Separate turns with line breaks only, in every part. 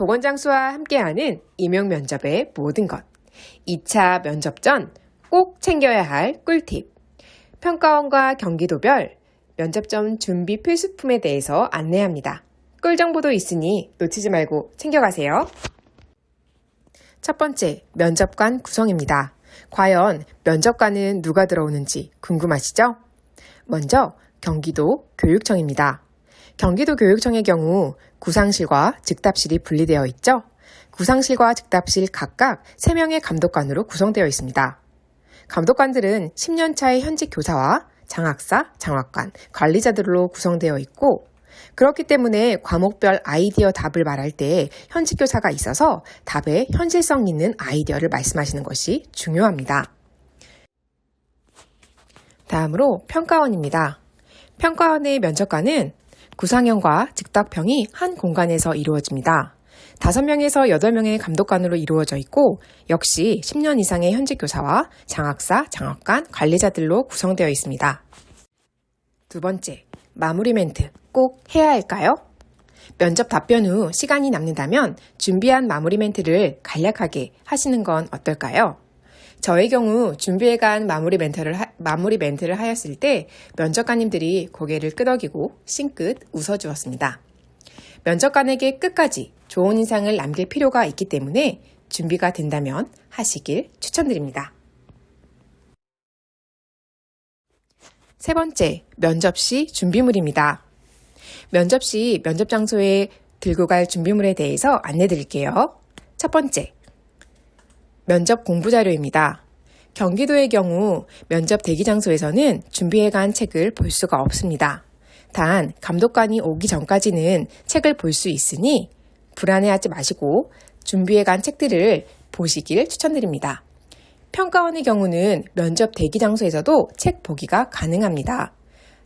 보건장수와 함께하는 임용 면접의 모든 것. 2차 면접 전 꼭 챙겨야 할 꿀팁. 평가원과 경기도별 면접 전 준비 필수품에 대해서 안내합니다. 꿀 정보도 있으니 놓치지 말고 챙겨가세요. 첫 번째, 면접관 구성입니다. 과연 면접관은 누가 들어오는지 궁금하시죠? 먼저 경기도 교육청입니다. 경기도 교육청의 경우 구상실과 즉답실이 분리되어 있죠. 구상실과 즉답실 각각 3명의 감독관으로 구성되어 있습니다. 감독관들은 10년 차의 현직 교사와 장학사, 장학관, 관리자들로 구성되어 있고 그렇기 때문에 과목별 아이디어 답을 말할 때 현직 교사가 있어서 답에 현실성 있는 아이디어를 말씀하시는 것이 중요합니다. 다음으로 평가원입니다. 평가원의 면접관은 구상형과 즉답형이 한 공간에서 이루어집니다. 5명에서 8명의 감독관으로 이루어져 있고 역시 10년 이상의 현직 교사와 장학사, 장학관, 관리자들로 구성되어 있습니다. 두 번째, 마무리 멘트 꼭 해야 할까요? 면접 답변 후 시간이 남는다면 준비한 마무리 멘트를 간략하게 하시는 건 어떨까요? 저의 경우 준비해간 마무리 멘트를, 하, 마무리 멘트를 하였을 때 면접관님들이 고개를 끄덕이고 싱긋 웃어주었습니다. 면접관에게 끝까지 좋은 인상을 남길 필요가 있기 때문에 준비가 된다면 하시길 추천드립니다. 세 번째, 면접 시 준비물입니다. 면접 시 면접 장소에 들고 갈 준비물에 대해서 안내 드릴게요. 첫 번째, 면접 공부 자료입니다. 경기도의 경우 면접 대기 장소에서는 준비해간 책을 볼 수가 없습니다. 단, 감독관이 오기 전까지는 책을 볼 수 있으니 불안해하지 마시고 준비해간 책들을 보시길 추천드립니다. 평가원의 경우는 면접 대기 장소에서도 책 보기가 가능합니다.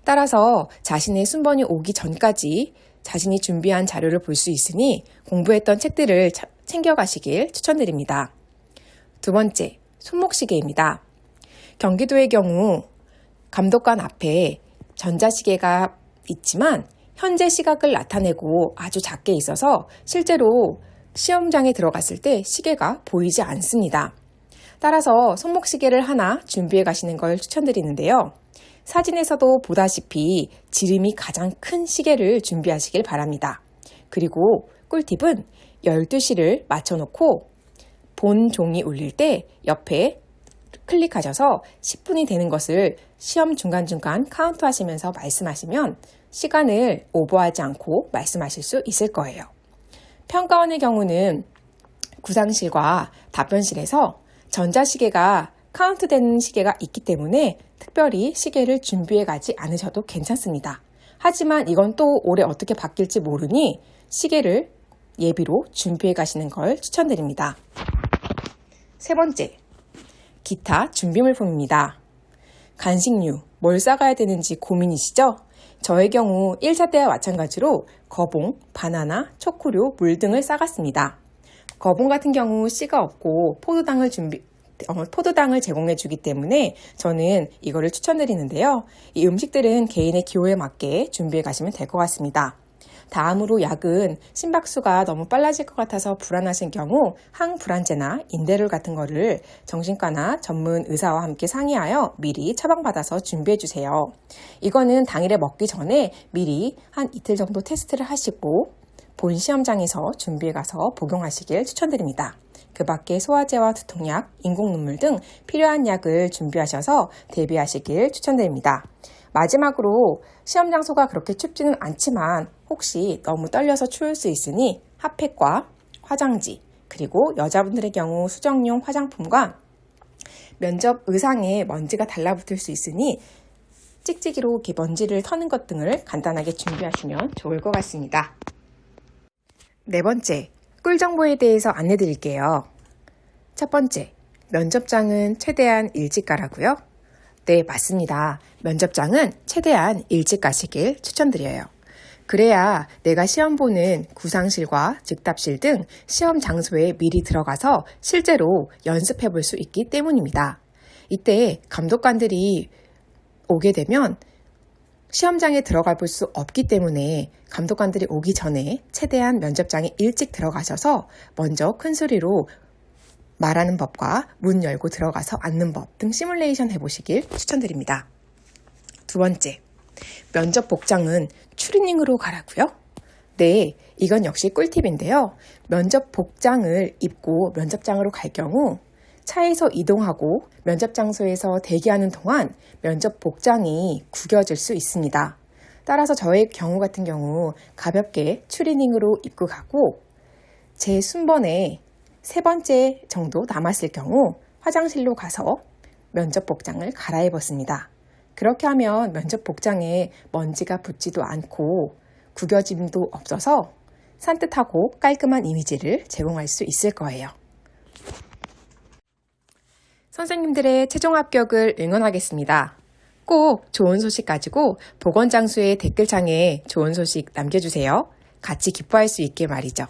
따라서 자신의 순번이 오기 전까지 자신이 준비한 자료를 볼 수 있으니 공부했던 책들을 챙겨가시길 추천드립니다. 두 번째, 손목시계입니다. 경기도의 경우 감독관 앞에 전자시계가 있지만 현재 시각을 나타내고 아주 작게 있어서 실제로 시험장에 들어갔을 때 시계가 보이지 않습니다. 따라서 손목시계를 하나 준비해 가시는 걸 추천드리는데요. 사진에서도 보다시피 지름이 가장 큰 시계를 준비하시길 바랍니다. 그리고 꿀팁은 12시를 맞춰놓고 본 종이 울릴 때 옆에 클릭하셔서 10분이 되는 것을 시험 중간중간 카운트 하시면서 말씀하시면 시간을 오버하지 않고 말씀하실 수 있을 거예요. 평가원의 경우는 구상실과 답변실에서 전자시계가 카운트되는 시계가 있기 때문에 특별히 시계를 준비해 가지 않으셔도 괜찮습니다. 하지만 이건 또 올해 어떻게 바뀔지 모르니 시계를 예비로 준비해 가시는 걸 추천드립니다. 세 번째, 기타 준비물품입니다. 간식류, 뭘 싸가야 되는지 고민이시죠? 저의 경우 1차 때와 마찬가지로 거봉, 바나나, 초코류, 물 등을 싸갔습니다. 거봉 같은 경우 씨가 없고 포도당을 준비, 어, 포도당을 제공해 주기 때문에 저는 이거를 추천드리는데요. 이 음식들은 개인의 기호에 맞게 준비해 가시면 될 것 같습니다. 다음으로 약은 심박수가 너무 빨라질 것 같아서 불안하신 경우 항불안제나 인데롤 같은 거를 정신과나 전문 의사와 함께 상의하여 미리 처방받아서 준비해 주세요. 이거는 당일에 먹기 전에 미리 한 이틀 정도 테스트를 하시고 본 시험장에서 준비해 가서 복용하시길 추천드립니다. 그 밖에 소화제와 두통약, 인공눈물 등 필요한 약을 준비하셔서 대비하시길 추천드립니다. 마지막으로 시험 장소가 그렇게 춥지는 않지만 혹시 너무 떨려서 추울 수 있으니 핫팩과 화장지 그리고 여자분들의 경우 수정용 화장품과 면접 의상에 먼지가 달라붙을 수 있으니 찍찍이로 먼지를 터는 것 등을 간단하게 준비하시면 좋을 것 같습니다. 네 번째, 꿀 정보에 대해서 안내 드릴게요. 첫 번째, 면접장은 최대한 일찍 가라고요? 네, 맞습니다. 면접장은 최대한 일찍 가시길 추천드려요. 그래야 내가 시험 보는 구상실과 즉답실 등 시험 장소에 미리 들어가서 실제로 연습해 볼 수 있기 때문입니다. 이때 감독관들이 오게 되면 시험장에 들어가 볼 수 없기 때문에 감독관들이 오기 전에 최대한 면접장에 일찍 들어가셔서 먼저 큰 소리로 말하는 법과 문 열고 들어가서 앉는 법 등 시뮬레이션 해보시길 추천드립니다. 두 번째, 면접 복장은 추리닝으로 가라고요? 네, 이건 역시 꿀팁인데요. 면접 복장을 입고 면접장으로 갈 경우 차에서 이동하고 면접 장소에서 대기하는 동안 면접 복장이 구겨질 수 있습니다. 따라서 저의 경우 같은 경우 가볍게 추리닝으로 입고 가고 제 순번에 세 번째 정도 남았을 경우 화장실로 가서 면접 복장을 갈아입었습니다. 그렇게 하면 면접 복장에 먼지가 붙지도 않고 구겨짐도 없어서 산뜻하고 깔끔한 이미지를 제공할 수 있을 거예요. 선생님들의 최종 합격을 응원하겠습니다. 꼭 좋은 소식 가지고 보건장수의 댓글창에 좋은 소식 남겨주세요. 같이 기뻐할 수 있게 말이죠.